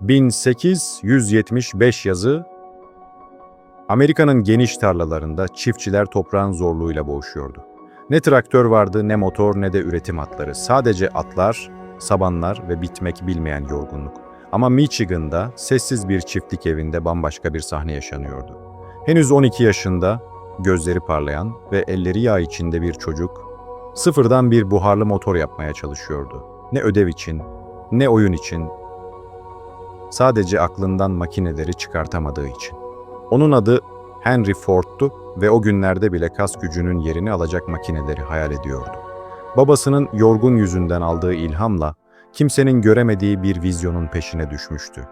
1875 yazı Amerika'nın geniş tarlalarında çiftçiler toprağın zorluğuyla boğuşuyordu. Ne traktör vardı ne motor ne de üretim atları. Sadece atlar, sabanlar ve bitmek bilmeyen yorgunluk. Ama Michigan'da sessiz bir çiftlik evinde bambaşka bir sahne yaşanıyordu. Henüz 12 yaşında, gözleri parlayan ve elleri yağ içinde bir çocuk, sıfırdan bir buharlı motor yapmaya çalışıyordu. Ne ödev için, ne oyun için, sadece aklından makineleri çıkartamadığı için. Onun adı Henry Ford'tu ve o günlerde bile kas gücünün yerini alacak makineleri hayal ediyordu. Babasının yorgun yüzünden aldığı ilhamla kimsenin göremediği bir vizyonun peşine düşmüştü.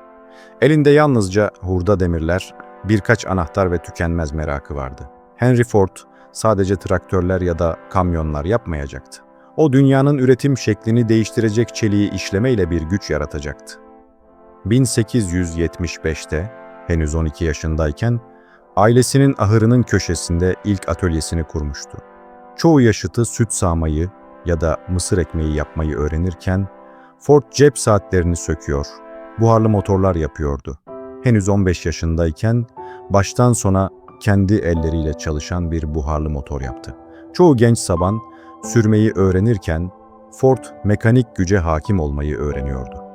Elinde yalnızca hurda demirler, birkaç anahtar ve tükenmez merakı vardı. Henry Ford sadece traktörler ya da kamyonlar yapmayacaktı. O dünyanın üretim şeklini değiştirecek çeliği işlemeyle bir güç yaratacaktı. 1875'te henüz 12 yaşındayken ailesinin ahırının köşesinde ilk atölyesini kurmuştu. Çoğu yaşıtı süt sağmayı ya da mısır ekmeği yapmayı öğrenirken Ford cep saatlerini söküyor, buharlı motorlar yapıyordu. Henüz 15 yaşındayken baştan sona kendi elleriyle çalışan bir buharlı motor yaptı. Çoğu genç saban sürmeyi öğrenirken Ford mekanik güce hakim olmayı öğreniyordu.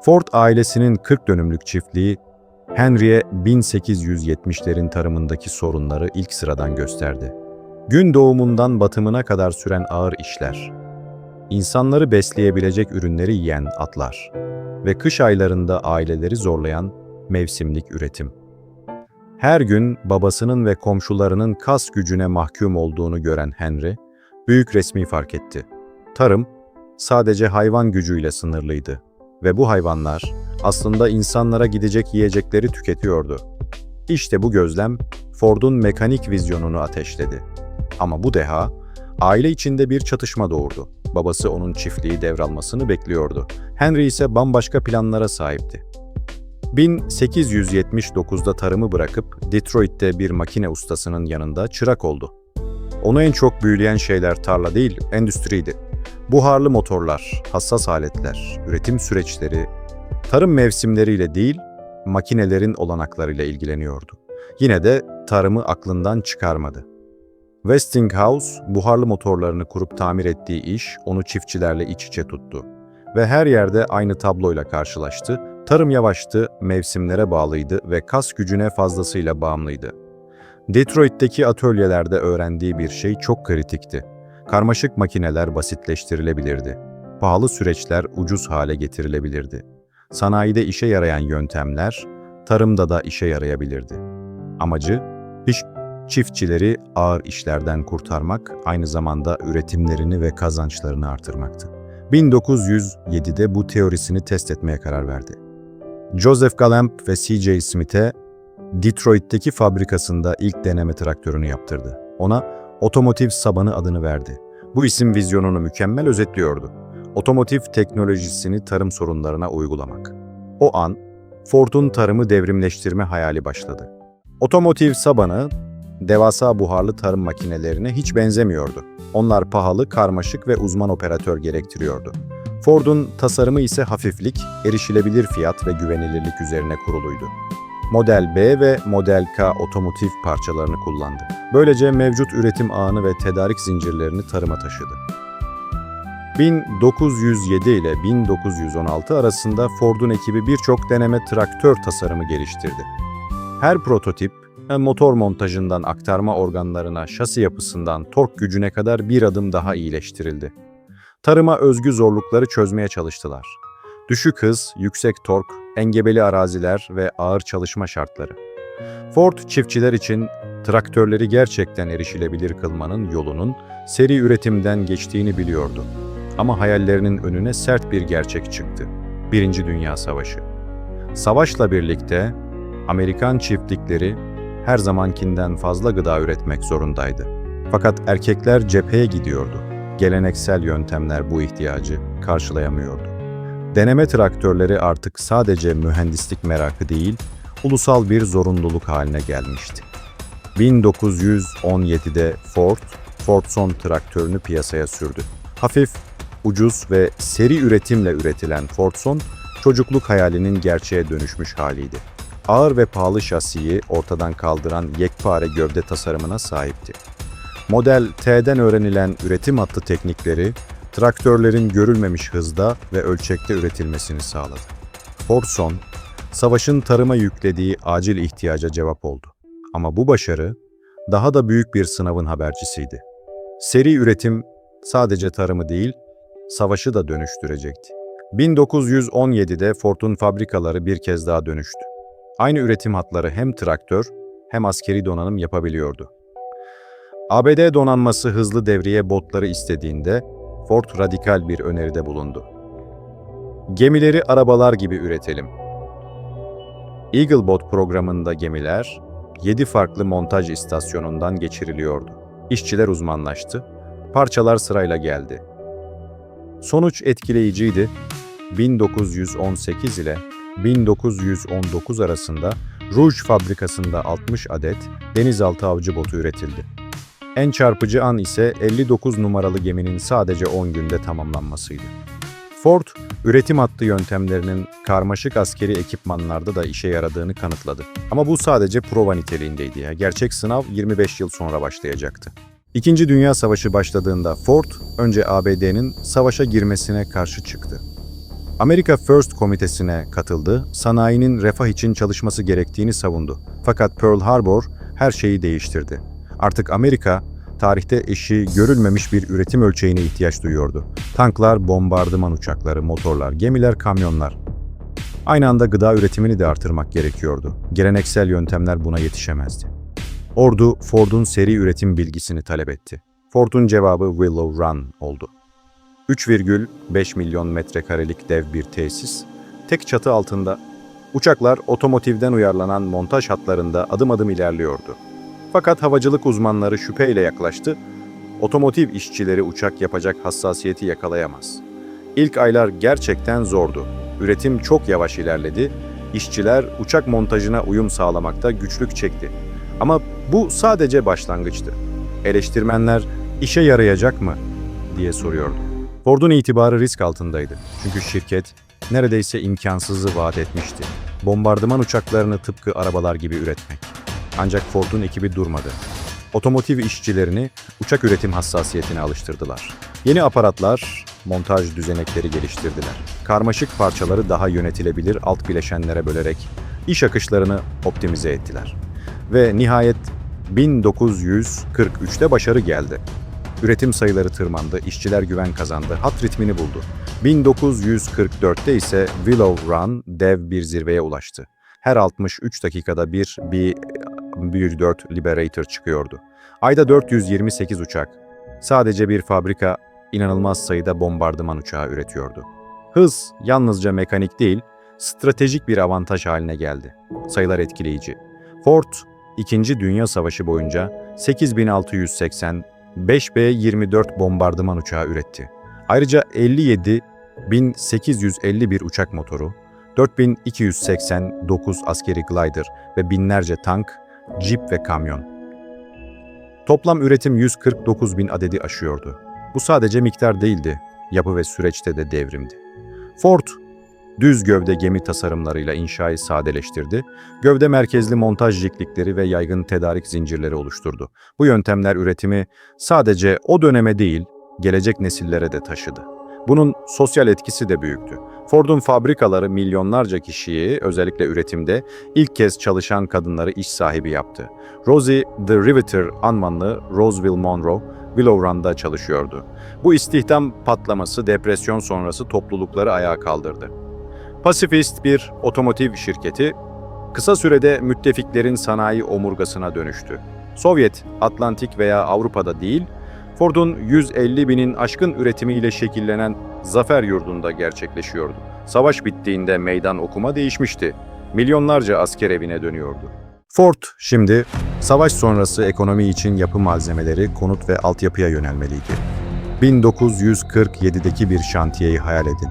Ford ailesinin 40 dönümlük çiftliği Henry'e 1870'lerin tarımındaki sorunları ilk sıradan gösterdi. Gün doğumundan batımına kadar süren ağır işler, insanları besleyebilecek ürünleri yiyen atlar ve kış aylarında aileleri zorlayan mevsimlik üretim. Her gün babasının ve komşularının kas gücüne mahkum olduğunu gören Henry, büyük resmi fark etti. Tarım sadece hayvan gücüyle sınırlıydı ve bu hayvanlar aslında insanlara gidecek yiyecekleri tüketiyordu. İşte bu gözlem Ford'un mekanik vizyonunu ateşledi. Ama bu deha aile içinde bir çatışma doğurdu. Babası onun çiftliği devralmasını bekliyordu. Henry ise bambaşka planlara sahipti. 1879'da tarımı bırakıp Detroit'te bir makine ustasının yanında çırak oldu. Onu en çok büyüleyen şeyler tarla değil, endüstriydi. Buharlı motorlar, hassas aletler, üretim süreçleri, tarım mevsimleriyle değil, makinelerin olanaklarıyla ilgileniyordu. Yine de tarımı aklından çıkarmadı. Westinghouse, buharlı motorlarını kurup tamir ettiği iş onu çiftçilerle iç içe tuttu. Ve her yerde aynı tabloyla karşılaştı. Tarım yavaştı, mevsimlere bağlıydı ve kas gücüne fazlasıyla bağımlıydı. Detroit'teki atölyelerde öğrendiği bir şey çok kritikti. Karmaşık makineler basitleştirilebilirdi. Pahalı süreçler ucuz hale getirilebilirdi. Sanayide işe yarayan yöntemler, tarımda da işe yarayabilirdi. Amacı, iş çiftçileri ağır işlerden kurtarmak, aynı zamanda üretimlerini ve kazançlarını artırmaktı. 1907'de bu teorisini test etmeye karar verdi. Joseph Gallamp ve C.J. Smith'e Detroit'teki fabrikasında ilk deneme traktörünü yaptırdı. Ona otomotiv sabanı adını verdi. Bu isim vizyonunu mükemmel özetliyordu. Otomotiv teknolojisini tarım sorunlarına uygulamak. O an Ford'un tarımı devrimleştirme hayali başladı. Otomotiv sabanı devasa buharlı tarım makinelerine hiç benzemiyordu. Onlar pahalı, karmaşık ve uzman operatör gerektiriyordu. Ford'un tasarımı ise hafiflik, erişilebilir fiyat ve güvenilirlik üzerine kuruluydu. Model B ve Model K otomotiv parçalarını kullandı. Böylece mevcut üretim ağını ve tedarik zincirlerini tarıma taşıdı. 1907 ile 1916 arasında Ford'un ekibi birçok deneme traktör tasarımı geliştirdi. Her prototip, motor montajından aktarma organlarına, şasi yapısından tork gücüne kadar bir adım daha iyileştirildi. Tarıma özgü zorlukları çözmeye çalıştılar. Düşük hız, yüksek tork, engebeli araziler ve ağır çalışma şartları. Ford çiftçiler için traktörleri gerçekten erişilebilir kılmanın yolunun seri üretimden geçtiğini biliyordu. Ama hayallerinin önüne sert bir gerçek çıktı. Birinci Dünya Savaşı. Savaşla birlikte Amerikan çiftlikleri her zamankinden fazla gıda üretmek zorundaydı. Fakat erkekler cepheye gidiyordu. Geleneksel yöntemler bu ihtiyacı karşılayamıyordu. Deneme traktörleri artık sadece mühendislik merakı değil, ulusal bir zorunluluk haline gelmişti. 1917'de Ford, Fordson traktörünü piyasaya sürdü. Hafif, ucuz ve seri üretimle üretilen Fordson, çocukluk hayalinin gerçeğe dönüşmüş haliydi. Ağır ve pahalı şasiyi ortadan kaldıran yekpare gövde tasarımına sahipti. Model T'den öğrenilen üretim hattı teknikleri, traktörlerin görülmemiş hızda ve ölçekte üretilmesini sağladı. Ford son, savaşın tarıma yüklediği acil ihtiyaca cevap oldu. Ama bu başarı daha da büyük bir sınavın habercisiydi. Seri üretim sadece tarımı değil, savaşı da dönüştürecekti. 1917'de Ford'un fabrikaları bir kez daha dönüştü. Aynı üretim hatları hem traktör hem askeri donanım yapabiliyordu. ABD donanması hızlı devriye botları istediğinde Ford radikal bir öneride bulundu. Gemileri arabalar gibi üretelim. Eaglebot programında gemiler 7 farklı montaj istasyonundan geçiriliyordu. İşçiler uzmanlaştı, parçalar sırayla geldi. Sonuç etkileyiciydi. 1918 ile 1919 arasında Rouge fabrikasında 60 adet denizaltı avcı botu üretildi. En çarpıcı an ise 59 numaralı geminin sadece 10 günde tamamlanmasıydı. Ford, üretim hattı yöntemlerinin karmaşık askeri ekipmanlarda da işe yaradığını kanıtladı. Ama bu sadece prova niteliğindeydi ya. Gerçek sınav 25 yıl sonra başlayacaktı. İkinci Dünya Savaşı başladığında Ford, önce ABD'nin savaşa girmesine karşı çıktı. Amerika First komitesine katıldı, sanayinin refah için çalışması gerektiğini savundu. Fakat Pearl Harbor her şeyi değiştirdi. Artık Amerika, tarihte eşi görülmemiş bir üretim ölçeğine ihtiyaç duyuyordu. Tanklar, bombardıman uçakları, motorlar, gemiler, kamyonlar. Aynı anda gıda üretimini de artırmak gerekiyordu. Geleneksel yöntemler buna yetişemezdi. Ordu, Ford'un seri üretim bilgisini talep etti. Ford'un cevabı Willow Run oldu. 3,5 milyon metrekarelik dev bir tesis, tek çatı altında. Uçaklar otomotivden uyarlanan montaj hatlarında adım adım ilerliyordu. Fakat havacılık uzmanları şüpheyle yaklaştı. Otomotiv işçileri uçak yapacak hassasiyeti yakalayamaz. İlk aylar gerçekten zordu. Üretim çok yavaş ilerledi. İşçiler uçak montajına uyum sağlamakta güçlük çekti. Ama bu sadece başlangıçtı. Eleştirmenler işe yarayacak mı diye soruyordu. Ford'un itibarı risk altındaydı. Çünkü şirket neredeyse imkansızı vaat etmişti. Bombardıman uçaklarını tıpkı arabalar gibi üretmek. Ancak Ford'un ekibi durmadı. Otomotiv işçilerini uçak üretim hassasiyetine alıştırdılar. Yeni aparatlar, montaj düzenekleri geliştirdiler. Karmaşık parçaları daha yönetilebilir alt bileşenlere bölerek iş akışlarını optimize ettiler. Ve nihayet 1943'te başarı geldi. Üretim sayıları tırmandı, işçiler güven kazandı, hat ritmini buldu. 1944'te ise Willow Run dev bir zirveye ulaştı. Her 63 dakikada bir bir 4 Liberator çıkıyordu. Ayda 428 uçak. Sadece bir fabrika inanılmaz sayıda bombardıman uçağı üretiyordu. Hız yalnızca mekanik değil, stratejik bir avantaj haline geldi. Sayılar etkileyici. Ford, İkinci Dünya Savaşı boyunca 8680 5B-24 bombardıman uçağı üretti. Ayrıca 57 1851 uçak motoru, 4289 askeri glider ve binlerce tank, jip ve kamyon. Toplam üretim 149 bin adedi aşıyordu. Bu sadece miktar değildi, yapı ve süreçte de devrimdi. Ford, düz gövde gemi tasarımlarıyla inşayı sadeleştirdi, gövde merkezli montaj jiklikleri ve yaygın tedarik zincirleri oluşturdu. Bu yöntemler üretimi sadece o döneme değil, gelecek nesillere de taşıdı. Bunun sosyal etkisi de büyüktü. Ford'un fabrikaları milyonlarca kişiyi özellikle üretimde ilk kez çalışan kadınları iş sahibi yaptı. Rosie the Riveter anmanlı Roseville Monroe, Willow Run'da çalışıyordu. Bu istihdam patlaması depresyon sonrası toplulukları ayağa kaldırdı. Pasifist bir otomotiv şirketi kısa sürede müttefiklerin sanayi omurgasına dönüştü. Sovyet, Atlantik veya Avrupa'da değil, Ford'un 150 binin aşkın üretimiyle şekillenen Zafer Yurdu'nda gerçekleşiyordu. Savaş bittiğinde meydan okuma değişmişti. Milyonlarca asker evine dönüyordu. Ford şimdi savaş sonrası ekonomi için yapı malzemeleri, konut ve altyapıya yönelmeliydi. 1947'deki bir şantiyeyi hayal edin.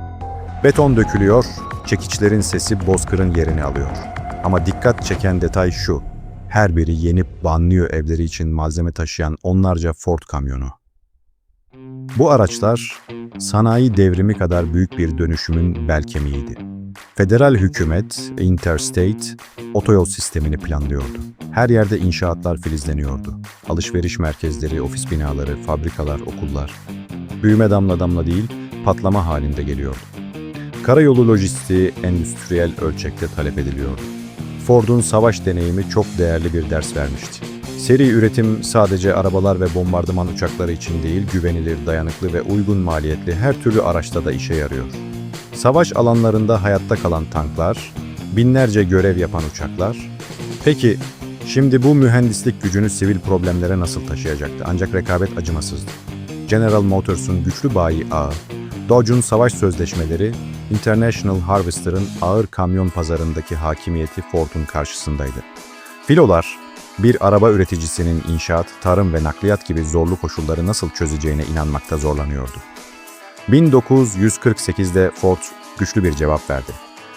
Beton dökülüyor, çekiçlerin sesi bozkırın yerini alıyor. Ama dikkat çeken detay şu. Her biri yeni banliyö evleri için malzeme taşıyan onlarca Ford kamyonu. Bu araçlar sanayi devrimi kadar büyük bir dönüşümün bel kemiğiydi. Federal hükümet Interstate otoyol sistemini planlıyordu. Her yerde inşaatlar filizleniyordu. Alışveriş merkezleri, ofis binaları, fabrikalar, okullar. Büyüme damla damla değil, patlama halinde geliyordu. Karayolu lojistiği endüstriyel ölçekte talep ediliyordu. Ford'un savaş deneyimi çok değerli bir ders vermişti. Seri üretim sadece arabalar ve bombardıman uçakları için değil, güvenilir, dayanıklı ve uygun maliyetli her türlü araçta da işe yarıyor. Savaş alanlarında hayatta kalan tanklar, binlerce görev yapan uçaklar. Peki, şimdi bu mühendislik gücünü sivil problemlere nasıl taşıyacaktı? Ancak rekabet acımasızdı. General Motors'un güçlü bayi ağı, Dodge'un savaş sözleşmeleri, International Harvester'ın ağır kamyon pazarındaki hakimiyeti Ford'un karşısındaydı. Filolar, bir araba üreticisinin inşaat, tarım ve nakliyat gibi zorlu koşulları nasıl çözeceğine inanmakta zorlanıyordu. 1948'de Ford güçlü bir cevap verdi.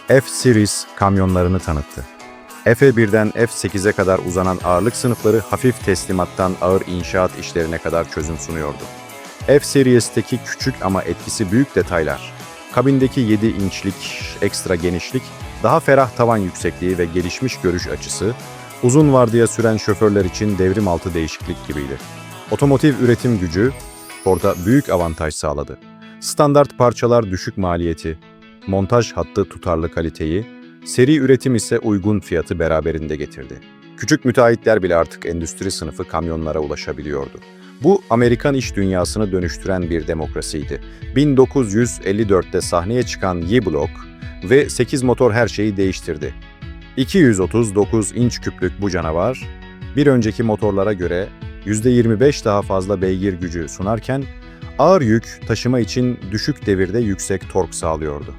F-Series kamyonlarını tanıttı. F1'den F8'e kadar uzanan ağırlık sınıfları hafif teslimattan ağır inşaat işlerine kadar çözüm sunuyordu. F-Series'teki küçük ama etkisi büyük detaylar, kabindeki 7 inçlik ekstra genişlik, daha ferah tavan yüksekliği ve gelişmiş görüş açısı, uzun vardiya süren şoförler için devrim altı değişiklik gibiydi. Otomotiv üretim gücü Ford'a büyük avantaj sağladı. Standart parçalar düşük maliyeti, montaj hattı tutarlı kaliteyi, seri üretim ise uygun fiyatı beraberinde getirdi. Küçük müteahhitler bile artık endüstri sınıfı kamyonlara ulaşabiliyordu. Bu Amerikan iş dünyasını dönüştüren bir demokrasiydi. 1954'te sahneye çıkan Y-Block ve 8 motor her şeyi değiştirdi. 239 inç küplük bu canavar, bir önceki motorlara göre %25 daha fazla beygir gücü sunarken, ağır yük taşıma için düşük devirde yüksek tork sağlıyordu.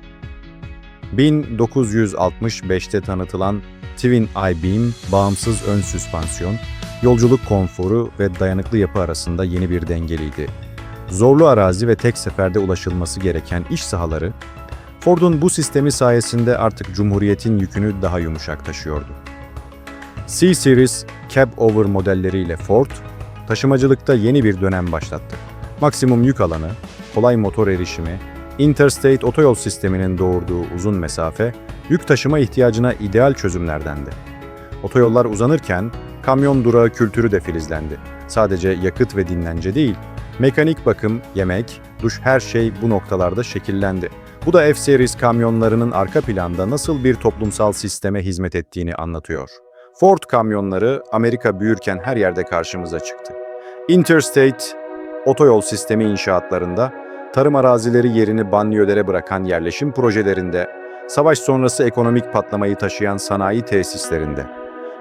1965'te tanıtılan Twin I-Beam, bağımsız ön süspansiyon, yolculuk konforu ve dayanıklı yapı arasında yeni bir dengeliydi. Zorlu arazi ve tek seferde ulaşılması gereken iş sahaları, Ford'un bu sistemi sayesinde artık Cumhuriyet'in yükünü daha yumuşak taşıyordu. C-Series cab-over modelleriyle Ford, taşımacılıkta yeni bir dönem başlattı. Maksimum yük alanı, kolay motor erişimi, Interstate otoyol sisteminin doğurduğu uzun mesafe, yük taşıma ihtiyacına ideal çözümlerdendi. Otoyollar uzanırken, kamyon durağı kültürü de filizlendi. Sadece yakıt ve dinlence değil, mekanik bakım, yemek, duş her şey bu noktalarda şekillendi. Bu da F-Series kamyonlarının arka planda nasıl bir toplumsal sisteme hizmet ettiğini anlatıyor. Ford kamyonları Amerika büyürken her yerde karşımıza çıktı. Interstate otoyol sistemi inşaatlarında, tarım arazileri yerini banliyölere bırakan yerleşim projelerinde, savaş sonrası ekonomik patlamayı taşıyan sanayi tesislerinde,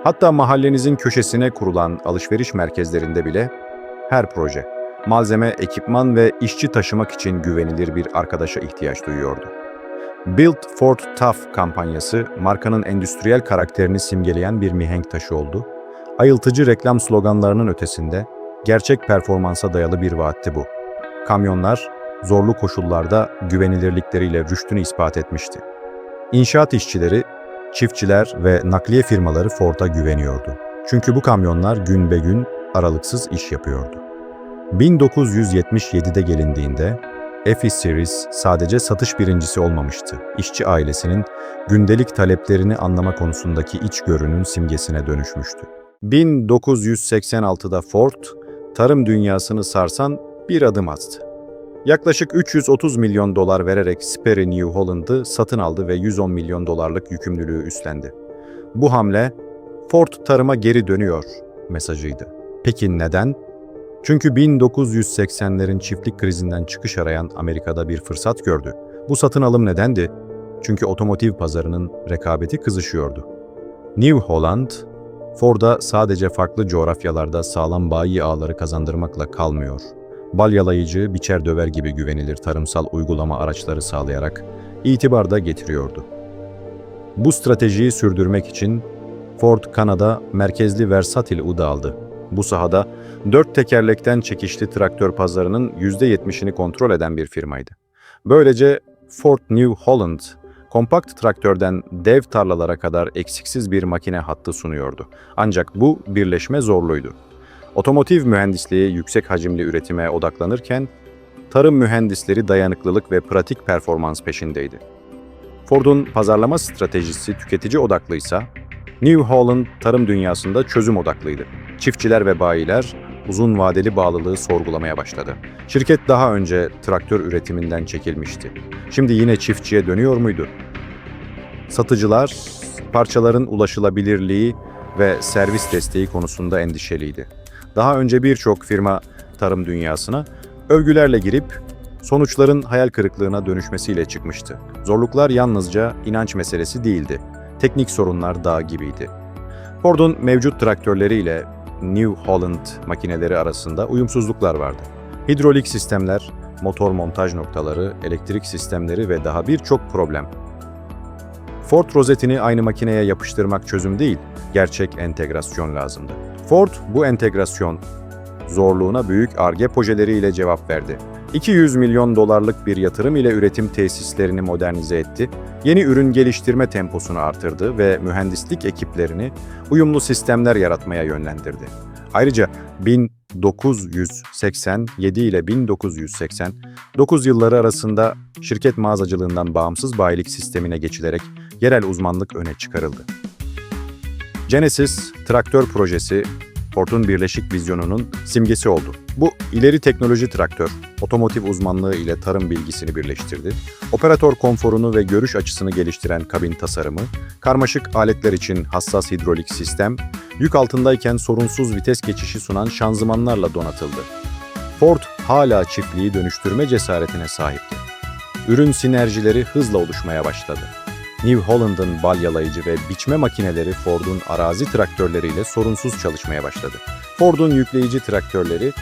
hatta mahallenizin köşesine kurulan alışveriş merkezlerinde bile her proje, malzeme, ekipman ve işçi taşımak için güvenilir bir arkadaşa ihtiyaç duyuyordu. Build Ford Tough kampanyası markanın endüstriyel karakterini simgeleyen bir mihenk taşı oldu. Ayıltıcı reklam sloganlarının ötesinde gerçek performansa dayalı bir vaatti bu. Kamyonlar zorlu koşullarda güvenilirlikleriyle rüştünü ispat etmişti. İnşaat işçileri, çiftçiler ve nakliye firmaları Ford'a güveniyordu. Çünkü bu kamyonlar gün be gün aralıksız iş yapıyordu. 1977'de gelindiğinde F-Series sadece satış birincisi olmamıştı. İşçi ailesinin gündelik taleplerini anlama konusundaki içgörünün simgesine dönüşmüştü. 1986'da Ford, tarım dünyasını sarsan bir adım attı. Yaklaşık 330 milyon dolar vererek Sperry New Holland'ı satın aldı ve 110 milyon dolarlık yükümlülüğü üstlendi. Bu hamle, Ford tarıma geri dönüyor mesajıydı. Peki neden? Çünkü 1980'lerin çiftlik krizinden çıkış arayan Amerika'da bir fırsat gördü. Bu satın alım nedendi? Çünkü otomotiv pazarının rekabeti kızışıyordu. New Holland, Ford'a sadece farklı coğrafyalarda sağlam bayi ağları kazandırmakla kalmıyor. Balyalayıcı, biçer döver gibi güvenilir tarımsal uygulama araçları sağlayarak itibar da getiriyordu. Bu stratejiyi sürdürmek için Ford Kanada merkezli Versatil UDA aldı. Bu sahada dört tekerlekten çekişli traktör pazarının %70'ini kontrol eden bir firmaydı. Böylece Ford New Holland, kompakt traktörden dev tarlalara kadar eksiksiz bir makine hattı sunuyordu. Ancak bu birleşme zorluydu. Otomotiv mühendisliği yüksek hacimli üretime odaklanırken tarım mühendisleri dayanıklılık ve pratik performans peşindeydi. Ford'un pazarlama stratejisi tüketici odaklıysa, New Holland tarım dünyasında çözüm odaklıydı. Çiftçiler ve bayiler uzun vadeli bağlılığı sorgulamaya başladı. Şirket daha önce traktör üretiminden çekilmişti. Şimdi yine çiftçiye dönüyor muydu? Satıcılar parçaların ulaşılabilirliği ve servis desteği konusunda endişeliydi. Daha önce birçok firma tarım dünyasına övgülerle girip sonuçların hayal kırıklığına dönüşmesiyle çıkmıştı. Zorluklar yalnızca inanç meselesi değildi. Teknik sorunlar dağ gibiydi. Ford'un mevcut traktörleriyle New Holland makineleri arasında uyumsuzluklar vardı. Hidrolik sistemler, motor montaj noktaları, elektrik sistemleri ve daha birçok problem. Ford rozetini aynı makineye yapıştırmak çözüm değil, gerçek entegrasyon lazımdı. Ford bu entegrasyon zorluğuna büyük arge projeleriyle cevap verdi. 200 milyon dolarlık bir yatırım ile üretim tesislerini modernize etti, yeni ürün geliştirme temposunu artırdı ve mühendislik ekiplerini uyumlu sistemler yaratmaya yönlendirdi. Ayrıca 1987 ile 1989 yılları arasında şirket mağazacılığından bağımsız bayilik sistemine geçilerek yerel uzmanlık öne çıkarıldı. Genesis traktör projesi Ford'un birleşik vizyonunun simgesi oldu. Bu ileri teknoloji traktör, otomotiv uzmanlığı ile tarım bilgisini birleştirdi. Operatör konforunu ve görüş açısını geliştiren kabin tasarımı, karmaşık aletler için hassas hidrolik sistem, yük altındayken sorunsuz vites geçişi sunan şanzımanlarla donatıldı. Ford hala çiftliği dönüştürme cesaretine sahipti. Ürün sinerjileri hızla oluşmaya başladı. New Holland'ın balyalayıcı ve biçme makineleri Ford'un arazi traktörleriyle sorunsuz çalışmaya başladı. Ford'un yükleyici traktörleri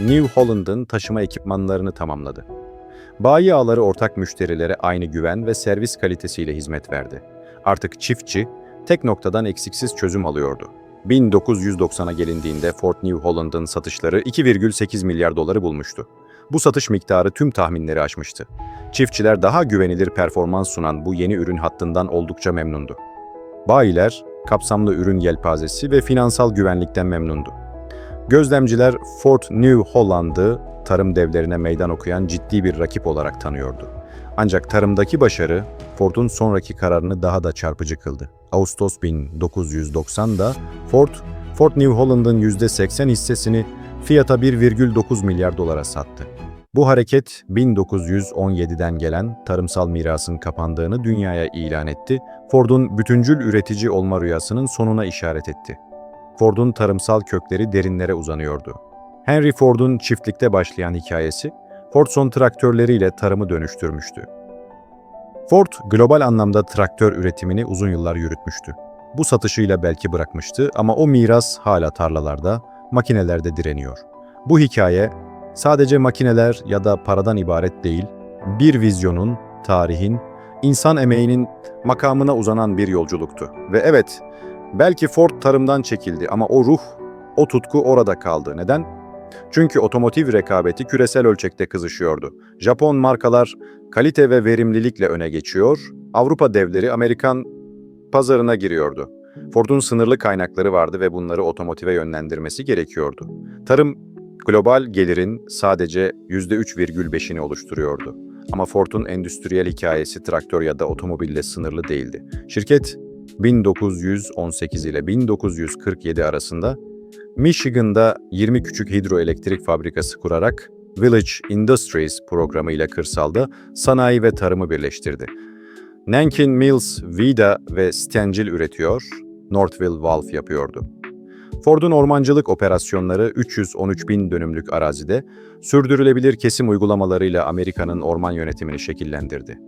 New Holland'ın taşıma ekipmanlarını tamamladı. Bayi ağları ortak müşterilere aynı güven ve servis kalitesiyle hizmet verdi. Artık çiftçi tek noktadan eksiksiz çözüm alıyordu. 1990'a gelindiğinde Ford New Holland'ın satışları 2,8 milyar doları bulmuştu. Bu satış miktarı tüm tahminleri aşmıştı. Çiftçiler daha güvenilir performans sunan bu yeni ürün hattından oldukça memnundu. Bayiler, kapsamlı ürün yelpazesi ve finansal güvenlikten memnundu. Gözlemciler Ford New Holland'ı tarım devlerine meydan okuyan ciddi bir rakip olarak tanıyordu. Ancak tarımdaki başarı Ford'un sonraki kararını daha da çarpıcı kıldı. Ağustos 1990'da Ford, Ford New Holland'ın %80 hissesini fiyata 1,9 milyar dolara sattı. Bu hareket 1917'den gelen tarımsal mirasın kapandığını dünyaya ilan etti, Ford'un bütüncül üretici olma rüyasının sonuna işaret etti. Ford'un tarımsal kökleri derinlere uzanıyordu. Henry Ford'un çiftlikte başlayan hikayesi, Fordson traktörleriyle tarımı dönüştürmüştü. Ford, global anlamda traktör üretimini uzun yıllar yürütmüştü. Bu satışıyla belki bırakmıştı ama o miras hala tarlalarda, makinelerde direniyor. Bu hikaye sadece makineler ya da paradan ibaret değil, bir vizyonun, tarihin, insan emeğinin makamına uzanan bir yolculuktu. Ve evet, belki Ford tarımdan çekildi ama o ruh, o tutku orada kaldı. Neden? Çünkü otomotiv rekabeti küresel ölçekte kızışıyordu. Japon markalar kalite ve verimlilikle öne geçiyor, Avrupa devleri Amerikan pazarına giriyordu. Ford'un sınırlı kaynakları vardı ve bunları otomotive yönlendirmesi gerekiyordu. Tarım global gelirin sadece %3,5'ini oluşturuyordu. Ama Ford'un endüstriyel hikayesi traktör ya da otomobille sınırlı değildi. Şirket 1918 ile 1947 arasında Michigan'da 20 küçük hidroelektrik fabrikası kurarak Village Industries programı ile kırsalda sanayi ve tarımı birleştirdi. Nankin Mills vida ve stencil üretiyor, Northville Valve yapıyordu. Ford'un ormancılık operasyonları 313 bin dönümlük arazide sürdürülebilir kesim uygulamalarıyla Amerika'nın orman yönetimini şekillendirdi.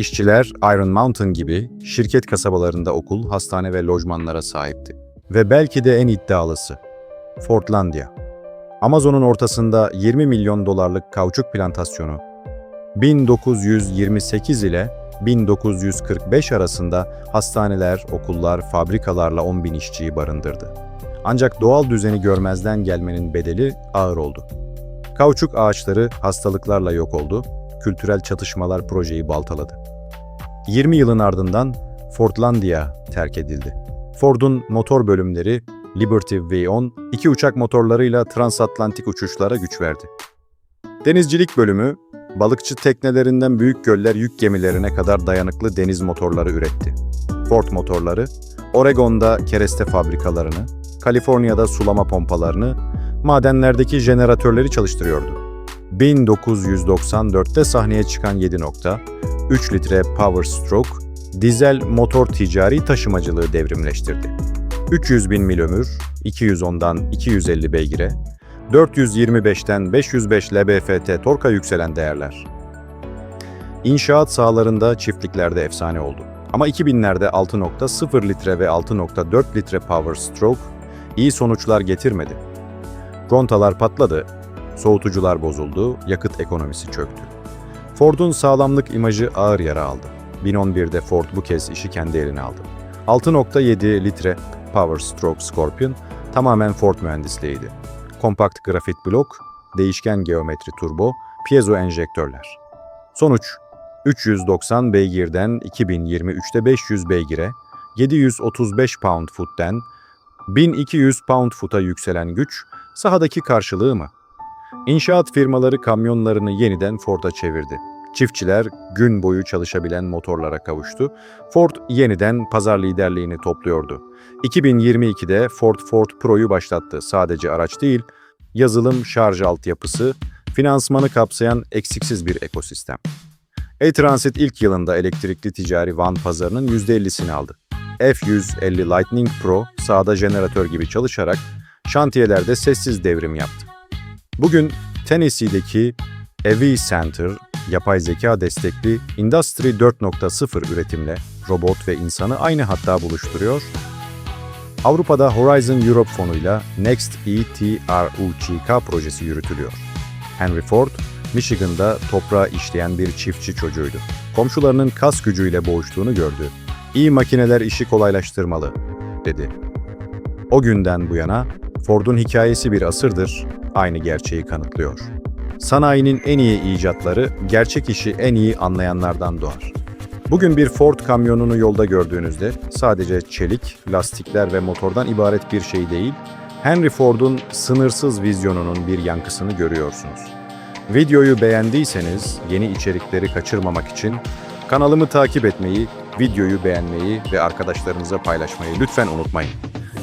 İşçiler Iron Mountain gibi şirket kasabalarında okul, hastane ve lojmanlara sahipti. Ve belki de en iddialısı, Fordlandia. Amazon'un ortasında 20 milyon dolarlık kauçuk plantasyonu 1928 ile 1945 arasında hastaneler, okullar, fabrikalarla 10 bin işçiyi barındırdı. Ancak doğal düzeni görmezden gelmenin bedeli ağır oldu. Kauçuk ağaçları hastalıklarla yok oldu, kültürel çatışmalar projeyi baltaladı. 20 yılın ardından Fordlandia terk edildi. Ford'un motor bölümleri Liberty V10 iki uçak motorlarıyla transatlantik uçuşlara güç verdi. Denizcilik bölümü, balıkçı teknelerinden büyük göller yük gemilerine kadar dayanıklı deniz motorları üretti. Ford motorları, Oregon'da kereste fabrikalarını, Kaliforniya'da sulama pompalarını, madenlerdeki jeneratörleri çalıştırıyordu. 1994'te sahneye çıkan 7.3 litre Power Stroke, dizel motor ticari taşımacılığı devrimleştirdi. 300 bin mil ömür, 210'dan 250 beygire, 425'ten 505 lbft torka yükselen değerler. İnşaat sahalarında çiftliklerde efsane oldu. Ama 2000'lerde 6.0 litre ve 6.4 litre Power Stroke iyi sonuçlar getirmedi. Contalar patladı, soğutucular bozuldu, yakıt ekonomisi çöktü. Ford'un sağlamlık imajı ağır yara aldı. 2011'de Ford bu kez işi kendi eline aldı. 6.7 litre Power Stroke Scorpion tamamen Ford mühendisliğiydi. Kompakt grafit blok, değişken geometri turbo, piezo enjektörler. Sonuç 390 beygirden 2023'te 500 beygire, 735 pound-foot'ten 1200 pound-foot'a yükselen güç sahadaki karşılığı mı? İnşaat firmaları kamyonlarını yeniden Ford'a çevirdi. Çiftçiler gün boyu çalışabilen motorlara kavuştu. Ford yeniden pazar liderliğini topluyordu. 2022'de Ford Ford Pro'yu başlattı. Sadece araç değil, yazılım, şarj altyapısı, finansmanı kapsayan eksiksiz bir ekosistem. E-Transit ilk yılında elektrikli ticari van pazarının %50'sini aldı. F-150 Lightning Pro sahada jeneratör gibi çalışarak şantiyelerde sessiz devrim yaptı. Bugün Tennessee'deki EV Center, yapay zeka destekli Industry 4.0 üretimle robot ve insanı aynı hatta buluşturuyor. Avrupa'da Horizon Europe fonuyla Next E ETRUCK projesi yürütülüyor. Henry Ford, Michigan'da toprağı işleyen bir çiftçi çocuğuydu. Komşularının kas gücüyle boğuştuğunu gördü. İyi makineler işi kolaylaştırmalı, dedi. O günden bu yana Ford'un hikayesi bir asırdır, aynı gerçeği kanıtlıyor. Sanayinin en iyi icatları, gerçek işi en iyi anlayanlardan doğar. Bugün bir Ford kamyonunu yolda gördüğünüzde sadece çelik, lastikler ve motordan ibaret bir şey değil, Henry Ford'un sınırsız vizyonunun bir yankısını görüyorsunuz. Videoyu beğendiyseniz yeni içerikleri kaçırmamak için kanalımı takip etmeyi, videoyu beğenmeyi ve arkadaşlarınıza paylaşmayı lütfen unutmayın.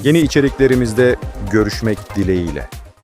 Yeni içeriklerimizde görüşmek dileğiyle.